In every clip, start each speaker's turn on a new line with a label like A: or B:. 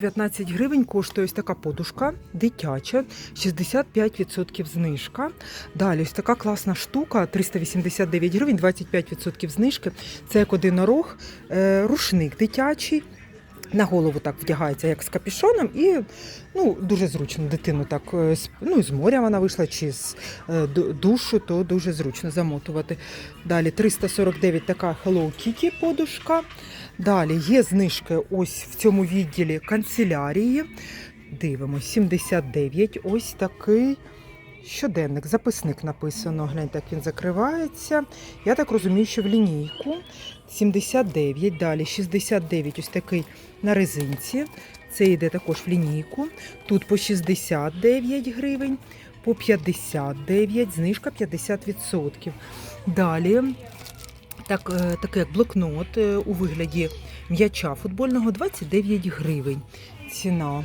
A: 19 гривень коштує ось така подушка дитяча, 65% знижка. Далі ось така класна штука, 389 гривень, 25% знижки. Це як одинорог, е, рушник дитячий. На голову так вдягається, як з капюшоном, і ну, дуже зручно дитину так е, ну, з моря вона вийшла чи з е, душу, то дуже зручно замотувати. Далі 349 така Hello Kitty подушка. Далі є знижки ось в цьому відділі канцелярії. Дивимось, 79. Ось такий щоденник, записник написано. Гляньте, як він закривається. Я так розумію, що в лінійку. 79, далі 69, ось такий на резинці. Це йде також в лінійку. Тут по 69 гривень, по 59, знижка 50%. Далі так, е, таке як блокнот е, у вигляді м'яча футбольного 29 гривень. Ціна.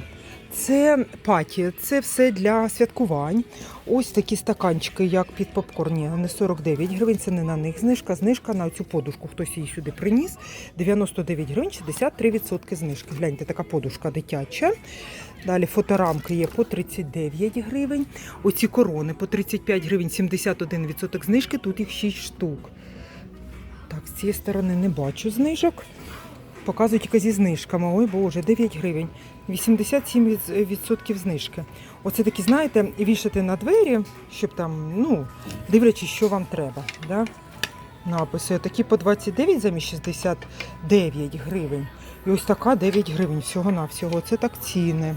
A: Це паті, це все для святкувань. Ось такі стаканчики, як під попкорн, ні, не 49 гривень, це не на них знижка. Знижка на цю подушку. Хтось її сюди приніс. 99 гривень, 63% знижки. Гляньте, така подушка дитяча. Далі фоторамки є по 39 гривень. Оці корони по 35 гривень, 71% знижки. Тут їх 6 штук. Так, з цієї сторони не бачу знижок. Показують тільки зі знижками. Ой Боже, 9 гривень. 87% знижки. Оце такі, знаєте, вішати на двері, щоб там, ну, дивлячись, що вам треба. Да? Написи. Такі по 29 замість 69 гривень. І ось така 9 гривень всього-навсього. Це так ціни.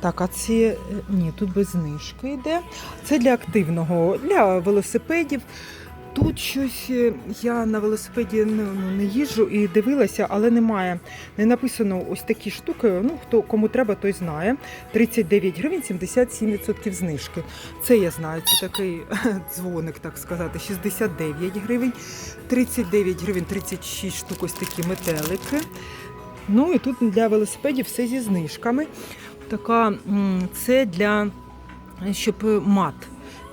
A: Так, а це ні, тут без знижки йде. Це для активного, для велосипедів. Тут щось е, я на велосипеді ну, ну, не їжджу і дивилася, але немає. Не написано ось такі штуки. Ну, хто кому треба, той знає. 39 гривень, 77% знижки. Це я знаю, це такий дзвоник, так сказати, 69 гривень, 39 гривень, 36 штук ось такі метелики. Ну і тут для велосипедів все зі знижками. Така це для щоб мат.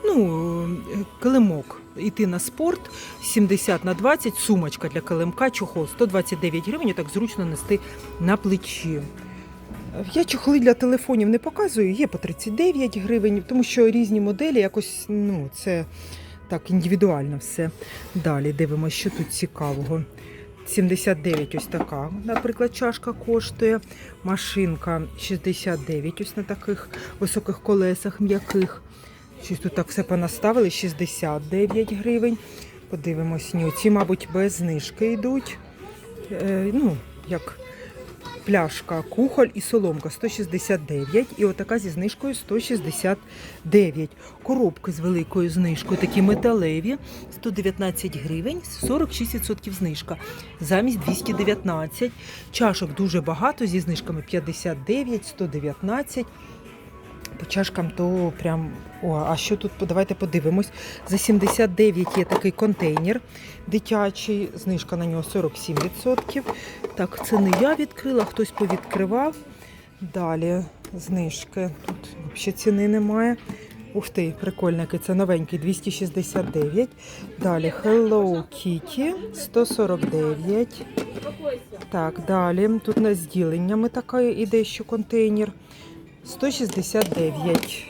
A: Ну, е, килимок. Іти на спорт 70 на 20, сумочка для килимка, чохол 129 гривень, так зручно нести на плечі. Я чохли для телефонів не показую, є по 39 гривень, тому що різні моделі якось ну, це так індивідуально все. Далі дивимося, що тут цікавого. 79 ось така, наприклад, чашка коштує. Машинка 69 ось на таких високих колесах м'яких. Щось тут так все понаставили, 69 гривень. Подивимось, ці, мабуть, без знижки йдуть. Е, ну, як пляшка, кухоль і соломка 169. І отака зі знижкою 169. Коробки з великою знижкою, такі металеві, 119 гривень, 46% знижка. Замість 219. Чашок дуже багато, зі знижками 59, 119. По чашкам то прям. О, а що тут? Давайте подивимось. За 79 є такий контейнер дитячий, знижка на нього 47%. Так, це не я відкрила, хтось повідкривав. Далі знижки. Тут взагалі ціни немає. Ух ти, прикольненький, це новенький 269. Далі Hello Kitty 149. Так, далі. Тут на зділеннями така іде ще контейнер. 169.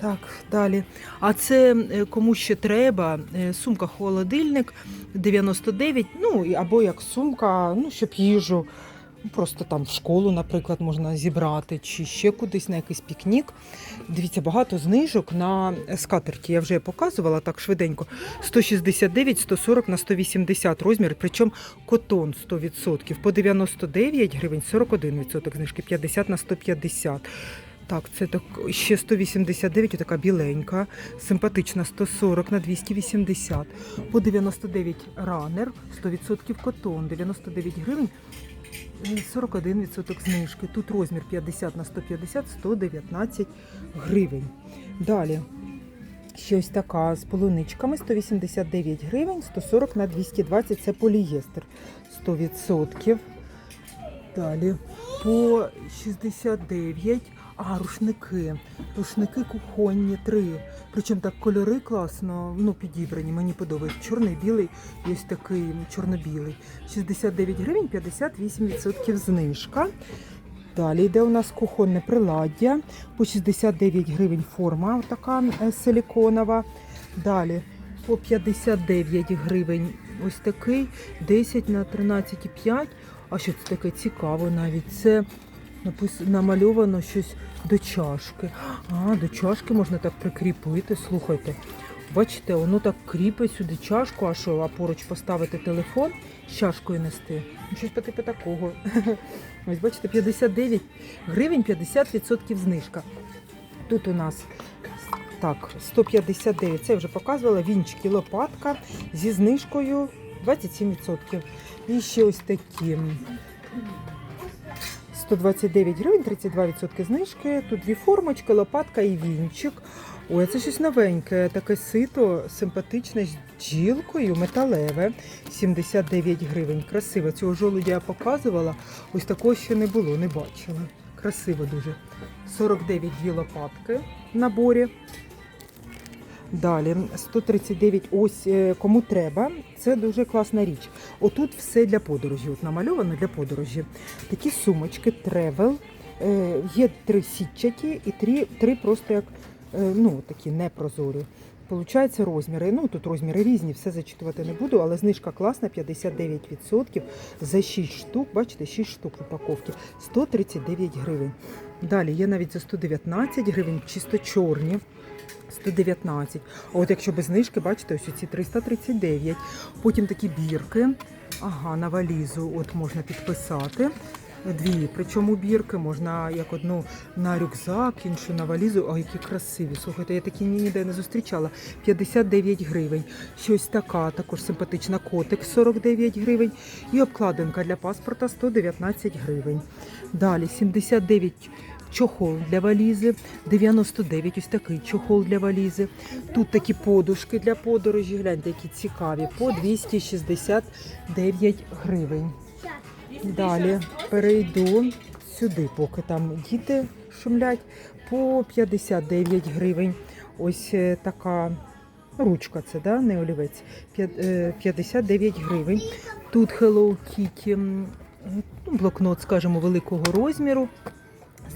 A: Так, далі. А це е, кому ще треба, е, сумка холодильник 99, ну або як сумка, ну, щоб їжу. Просто там в школу, наприклад, можна зібрати, чи ще кудись на якийсь пікнік. Дивіться, багато знижок на скатерті. Я вже показувала так швиденько. 169, 140 на 180 розмір, причому котон 100%. По 99 гривень 41% знижки, 50 на 150. Так, це так ще 189, така біленька, симпатична 140 на 280. По 99 ранер, 100% котон, 99 гривень. е, 41% знижки. Тут розмір 50 на 150, 119 гривень. Далі. Щось така з полуничками 189 гривень, 140 на 220 це полієстер 100%. Далі по 69. А, рушники. Рушники кухонні три. Причому так кольори класно ну, підібрані. Мені подобається. Чорний, білий і ось такий чорно-білий. 69 гривень, 58% знижка. Далі йде у нас кухонне приладдя по 69 гривень форма, така е, силіконова. Далі по 59 гривень ось такий, 10 на 13,5. А що це таке цікаво навіть? Це намальовано щось до чашки. А, до чашки можна так прикріпити. Слухайте. Бачите, воно так кріпить сюди чашку, а що, а поруч поставити телефон з чашкою нести. Ну, Щось по типу такого. Ось бачите, 59 гривень, 50% знижка. Тут у нас так, 159, це я вже показувала, вінчики лопатка зі знижкою 27%. І ще ось такі 129 гривень, 32% знижки. Тут дві формочки, лопатка і вінчик. Ой, це щось новеньке, таке сито, симпатичне з бджілкою, металеве, 79 гривень. Красиво. Цього жолудя я показувала. Ось такого ще не було, не бачила. Красиво дуже. 49 дві лопатки в наборі. Далі 139, ось е, кому треба. Це дуже класна річ. Отут все для подорожі. От намальовано для подорожі. Такі сумочки, тревел. Е, є три сітчаті і три, три просто як е, ну, такі непрозорі. Получається розміри. Ну тут розміри різні, все зачитувати не буду, але знижка класна, 59% за 6 штук. Бачите, 6 штук в упаковці, 139 гривень. Далі є навіть за 119 гривень, чисто чорні. 119. А от якщо без знижки, бачите, ось ці 339. Потім такі бірки. Ага, на валізу от можна підписати. Дві, причому бірки можна як одну на рюкзак, іншу на валізу. Ой, які красиві. Слухайте, я такі ніде не зустрічала. 59 гривень. Щось така, також симпатична котик 49 гривень. І обкладинка для паспорта 119 гривень. Далі 79 чохол для валізи, 99 ось такий чохол для валізи. Тут такі подушки для подорожі, гляньте, які цікаві, по 269 гривень. Далі перейду сюди, поки там діти шумлять, по 59 гривень. Ось е, така ручка, це да, не олівець. Е, 59 гривень. Тут Hello Kitty, е, ну, блокнот, скажімо, великого розміру.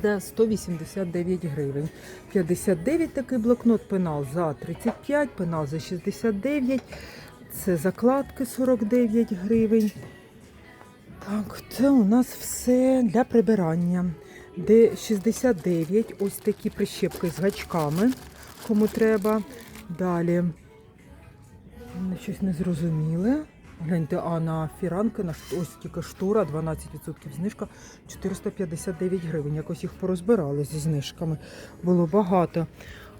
A: За 189 гривень. 59 такий блокнот, пенал за 35, пенал за 69. Це закладки 49 гривень. Так, це у нас все для прибирання. Де 69, ось такі прищепки з гачками, кому треба. Далі щось незрозуміле. Гляньте, а на фіранки на ось тільки штура, 12% знижка, 459 гривень. Якось їх порозбирали зі знижками. Було багато.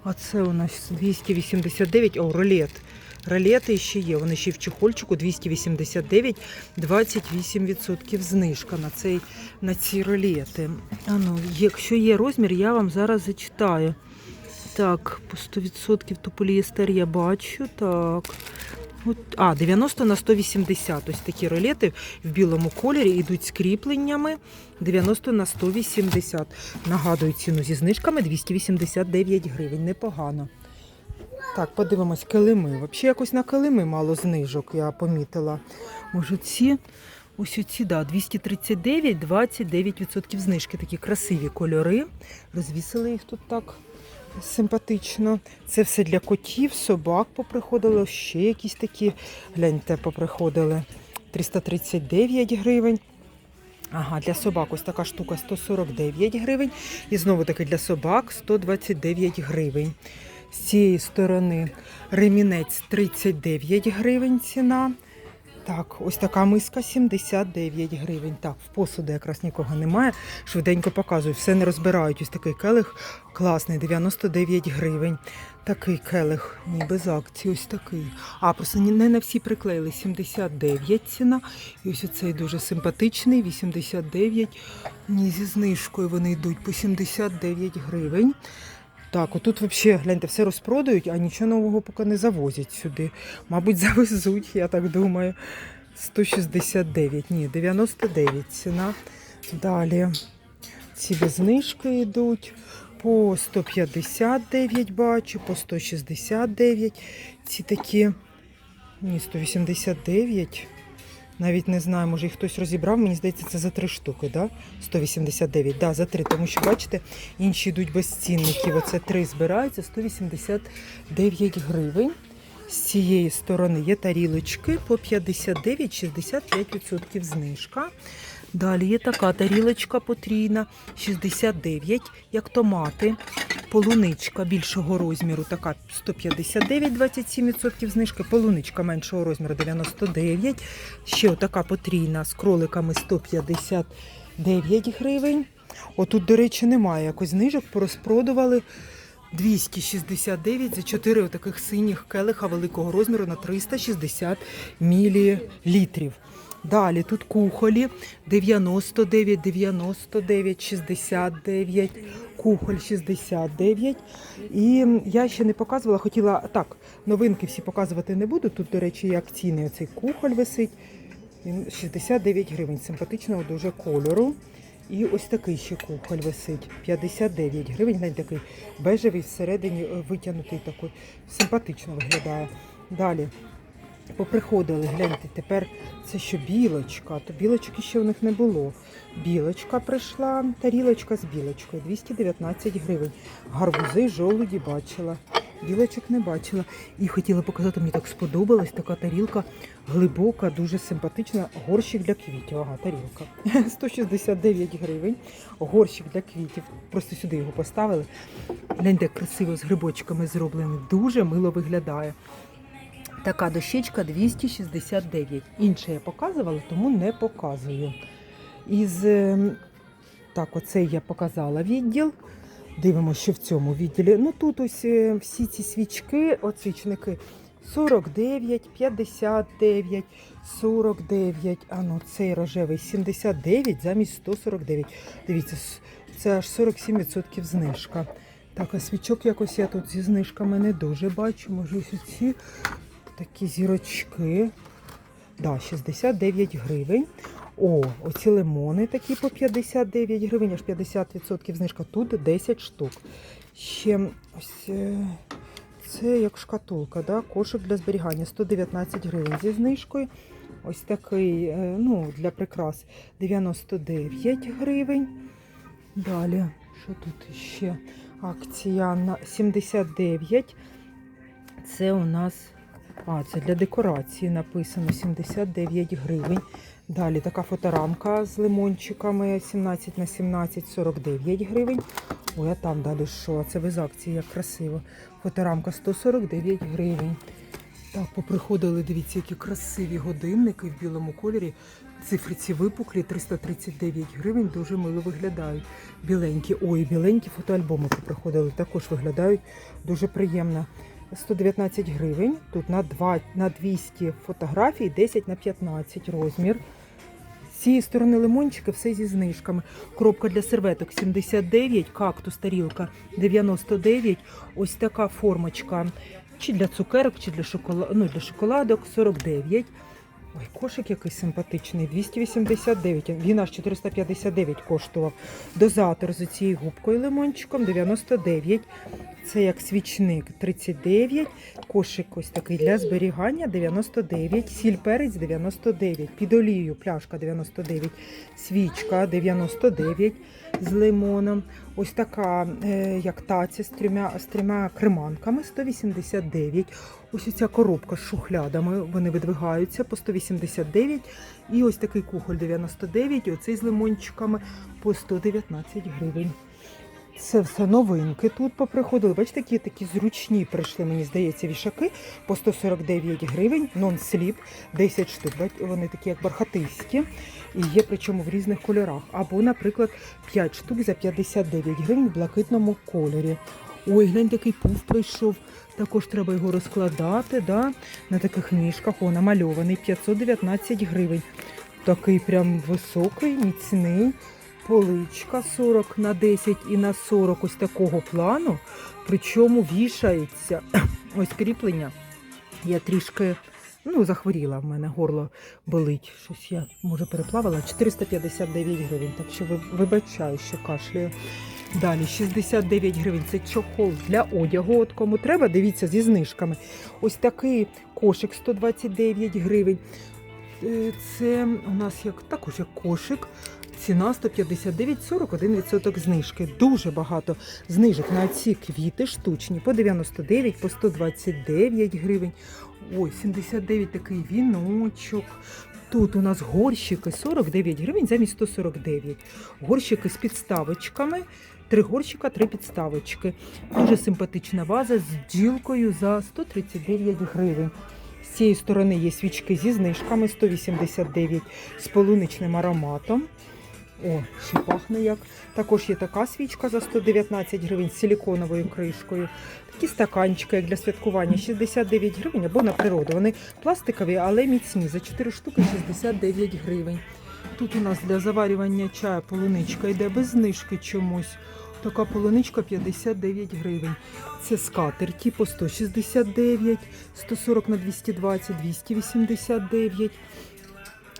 A: А це у нас 289, о, ролет. Ролети ще є. Вони ще в чехольчику 289, 28% знижка на, цей, на ці ролети. А ну, якщо є розмір, я вам зараз зачитаю. Так, по 100% то поліестер я бачу. Так. А, 90 на 180. Ось такі ролети в білому кольорі йдуть з кріпленнями 90 на 180. Нагадую ціну зі знижками 289 гривень. Непогано. Так, подивимось, килими. Взагалі якось на килими мало знижок, я помітила. Може, ці, ось оці, да, 239, 29% знижки. Такі красиві кольори. Розвісили їх тут так симпатично. Це все для котів, собак поприходило, ще якісь такі, гляньте, поприходили. 339 гривень. Ага, для собак ось така штука 149 гривень. І знову таки для собак 129 гривень. З цієї сторони ремінець 39 гривень ціна. Так, ось така миска 79 гривень. Так, в посуду якраз нікого немає. Швиденько показую, все не розбирають. Ось такий келих класний, 99 гривень. Такий келих, ніби з акції, ось такий. А, просто не на всі приклеїли 79 ціна. І ось оцей дуже симпатичний, 89. Ні, зі знижкою вони йдуть по 79 гривень. Так, отут взагалі, гляньте, все розпродають, а нічого нового поки не завозять сюди. Мабуть, завезуть, я так думаю. 169, ні, 99 ціна. Далі ці знижки йдуть. По 159 бачу, по 169. Ці такі, ні, 189. Навіть не знаю, може їх хтось розібрав. Мені здається, це за три штуки, да? 189. Да, за три. Тому що, бачите, інші йдуть без цінників. Оце три збираються 189 гривень. З цієї сторони є тарілочки по 59, 65% знижка. Далі є така тарілочка потрійна, 69, як томати. Полуничка більшого розміру, така 159, 27% знижки. Полуничка меншого розміру 99. Ще отака потрійна з кроликами 159 гривень. Отут, до речі, немає якось знижок, порозпродували 269 за 4 отаких синіх келиха великого розміру на 360 мілілітрів. Далі тут кухолі 99, 99, 69, кухоль 69. І я ще не показувала, хотіла так, новинки всі показувати не буду. Тут, до речі, як ціни. Оцей кухоль висить. Він 69 гривень, симпатичного дуже кольору. І ось такий ще кухоль висить. 59 гривень. Глянь, такий бежевий всередині е, витягнутий такий. Симпатично виглядає. Далі. Поприходили, гляньте, тепер це що білочка, то білочки ще в них не було. Білочка прийшла, тарілочка з білочкою, 219 гривень. Гарбузи, жолуді бачила. Білочок не бачила. І хотіла показати, мені так сподобалась така тарілка глибока, дуже симпатична. Горщик для квітів. Ага, тарілка. 169 гривень. Горщик для квітів. Просто сюди його поставили. Гляньте, красиво з грибочками зроблений. Дуже мило виглядає. Така дощечка 269. Інше я показувала, тому не показую. Із ем, так, оцей я показала відділ. Дивимося, що в цьому відділі. Ну тут ось е, всі ці свічки, оцичники 49, 59, 49. А ну цей рожевий 79 замість 149. Дивіться, це аж 47% знижка. Так, а свічок якось я тут зі знижками не дуже бачу. Може, ось ці такі зірочки. Да, 69 гривень. О, оці лимони такі по 59 гривень, аж 50% знижка. Тут 10 штук. Ще ось е, це як шкатулка, да? кошик для зберігання 119 гривень зі знижкою. Ось такий, е, ну, для прикрас 99 гривень. Далі, що тут ще? Акція на 79. Це у нас а, це для декорації написано 79 гривень. Далі така фоторамка з лимончиками 17 на 17, 49 гривень. Ой, а там далі що? Це без акції, як красиво. Фоторамка 149 гривень. Так, поприходили, дивіться, які красиві годинники в білому кольорі. Цифри ці випуклі, 339 гривень, дуже мило виглядають. Біленькі, ой, біленькі фотоальбоми поприходили, також виглядають дуже приємно. 119 гривень. Тут на, 2, на 200 фотографій, 10 на 15 розмір. З цієї сторони лимончики все зі знижками. Коробка для серветок 79, кактус тарілка 99. Ось така формочка. Чи для цукерок, чи для, шокола... ну, для шоколадок 49. Ой, кошик який симпатичний, 289. Він аж 459 коштував. Дозатор з цією губкою лимончиком 99. Це як свічник 39. Кошик ось такий для зберігання 99. Сіль перець 99. Під олією пляшка 99. Свічка 99 з лимоном. Ось така, е, як таця з трьома, з трьома креманками 189. Ось ця коробка з шухлядами, вони видвигаються по 189. І ось такий кухоль 99, і оцей з лимончиками по 119 гривень. Це все новинки тут поприходили. Бачите, які такі зручні прийшли, мені здається, вішаки по 149 гривень, нон-сліп, 10 штук. Вони такі як бархатисті і є причому в різних кольорах. Або, наприклад, 5 штук за 59 гривень в блакитному кольорі. Ой, глянь, такий пуф прийшов. Також треба його розкладати да? на таких ніжках. О, намальований 519 гривень. Такий прям високий, міцний. Поличка 40 на 10 і на 40 ось такого плану. Причому вішається ось кріплення. Я трішки ну, захворіла в мене, горло болить. Щось я може переплавала. 459 гривень. Так що вибачаю, що кашляю. Далі 69 гривень. Це чохол для одягу. От кому треба, дивіться зі знижками. Ось такий кошик 129 гривень. Е, Це у нас як також як кошик. Ціна 159, 41% знижки. Дуже багато знижок на ці квіти штучні по 99, по 129 гривень. Ой, 79 такий віночок. Тут у нас горщики 49 гривень замість 149. Горщики з підставочками. Три горщика, три підставочки. Дуже симпатична ваза з бджілкою за 139 гривень. З цієї сторони є свічки зі знижками 189 з полуничним ароматом. О, ще пахне як. Також є така свічка за 119 гривень з силіконовою кришкою. Такі стаканчики, як для святкування, 69 гривень або на природу. Вони пластикові, але міцні. За 4 штуки 69 гривень. Тут у нас для заварювання чаю полуничка йде без знижки чомусь. Така полуничка 59 гривень. Це скатерті по 169, 140 на 220, 289.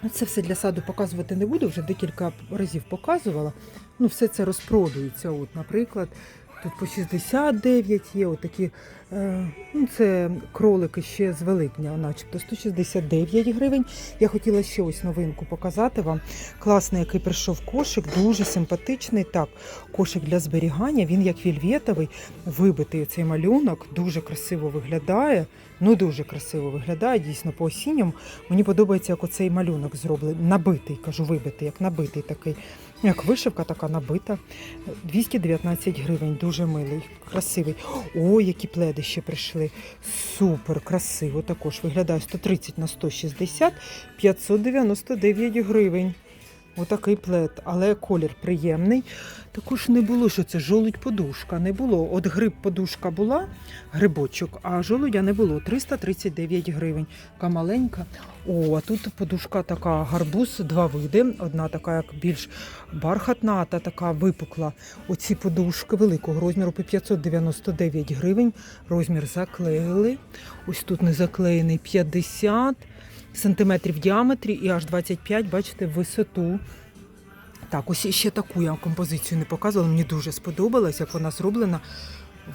A: Це все для саду показувати не буду, вже декілька разів показувала. Ну, все це розпродується. От, наприклад, тут по 69 є отакі, ну, це кролики ще з Великдня, начебто 169 гривень. Я хотіла ще ось новинку показати вам. Класний, який прийшов кошик, дуже симпатичний. Так, кошик для зберігання, він як вільветовий, вибитий цей малюнок, дуже красиво виглядає. Ну, дуже красиво виглядає, дійсно по осінньому. Мені подобається, як оцей малюнок зроблений, набитий, кажу, вибитий, як набитий такий. Як вишивка така набита. 219 гривень, дуже милий, красивий. Ой, які пледи ще прийшли. Супер, красиво також. Виглядає 130 на 160, 599 гривень. Отакий плед, але колір приємний. Також не було, що це жолудь подушка. Не було. От гриб подушка була, грибочок, а жолудя не було. 339 гривень. Така маленька. О, а тут подушка така гарбуз, два види. Одна така, як більш бархатна, та така випукла. Оці подушки великого розміру по 599 гривень. Розмір заклеїли. Ось тут не заклеєний 50 сантиметрів в діаметрі і аж 25, бачите, висоту. Так, ось ще таку я композицію не показувала. Мені дуже сподобалась, як вона зроблена.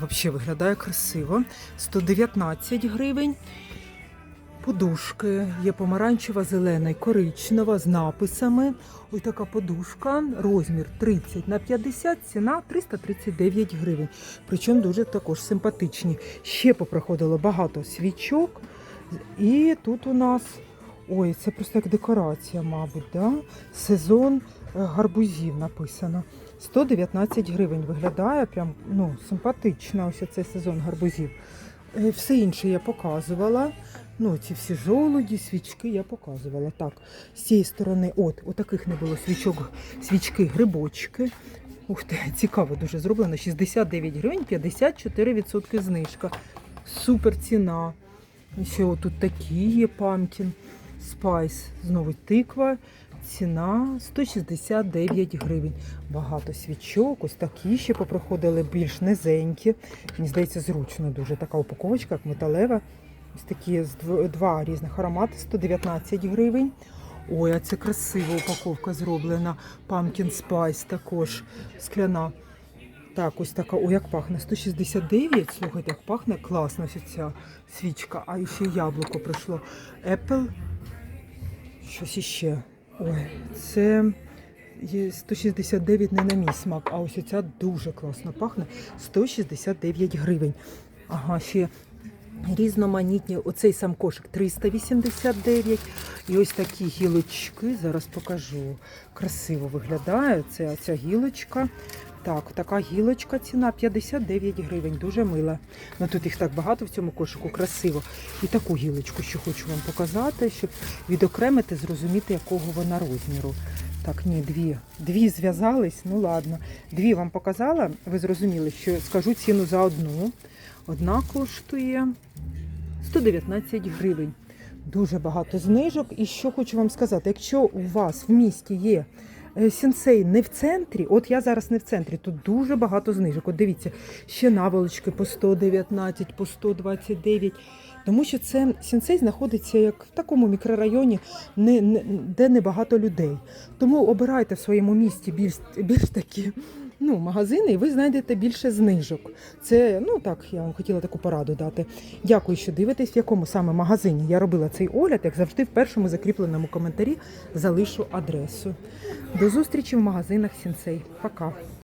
A: Взагалі виглядає красиво. 119 гривень. Подушки є помаранчева, зелена і коричнева з написами. Ось така подушка, розмір 30 на 50, ціна 339 гривень. Причому дуже також симпатичні. Ще попроходило багато свічок. І тут у нас, ой, це просто як декорація, мабуть, да? сезон е, гарбузів написано. 119 гривень виглядає, прям ну, симпатично ось цей сезон гарбузів. Е, Все інше я показувала. Ну, ці всі жолуді, свічки я показувала. Так, з цієї сторони, от, отаких не було свічок, свічки, грибочки. Ух ти, цікаво дуже зроблено. 69 гривень, 54% знижка. Супер ціна. І Ще отут такі є памкін. Спайс. Знову тиква. Ціна 169 гривень. Багато свічок, ось такі ще попроходили, більш низенькі. Мені здається, зручно дуже. Така упаковочка, як металева. Ось такі два різних аромати, 119 гривень. Ой, а це красива упаковка зроблена. Pumpkin Spice також скляна. Так, ось така, о, як пахне. 169. Слухайте, як пахне класно ця свічка. А ще яблуко прийшло. Apple. Щось іще. Ой, це є 169 не на мій смак, а ось ця дуже класно пахне. 169 гривень. Ага, ще різноманітні. Оцей сам кошик 389. І ось такі гілочки. Зараз покажу. Красиво виглядає. Це ця гілочка. Так, така гілочка ціна 59 гривень, дуже мила. Ну тут їх так багато в цьому кошику, красиво. І таку гілочку, що хочу вам показати, щоб відокремити, зрозуміти, якого вона розміру. Так, ні, дві. Дві зв'язались, ну ладно. Дві вам показала, ви зрозуміли, що скажу ціну за одну. Одна коштує 119 гривень. Дуже багато знижок. І що хочу вам сказати, якщо у вас в місті є сінсей не в центрі, от я зараз не в центрі, тут дуже багато знижок. От дивіться, ще наволочки по 119, по 129. Тому що це сінсей знаходиться як в такому мікрорайоні, не, не, де небагато людей. Тому обирайте в своєму місті більш, більш такі ну, магазини, і ви знайдете більше знижок. Це, ну так, я вам хотіла таку пораду дати. Дякую, що дивитесь, в якому саме магазині я робила цей огляд. Як завжди, в першому закріпленому коментарі залишу адресу. До зустрічі в магазинах Сінсей. Пока.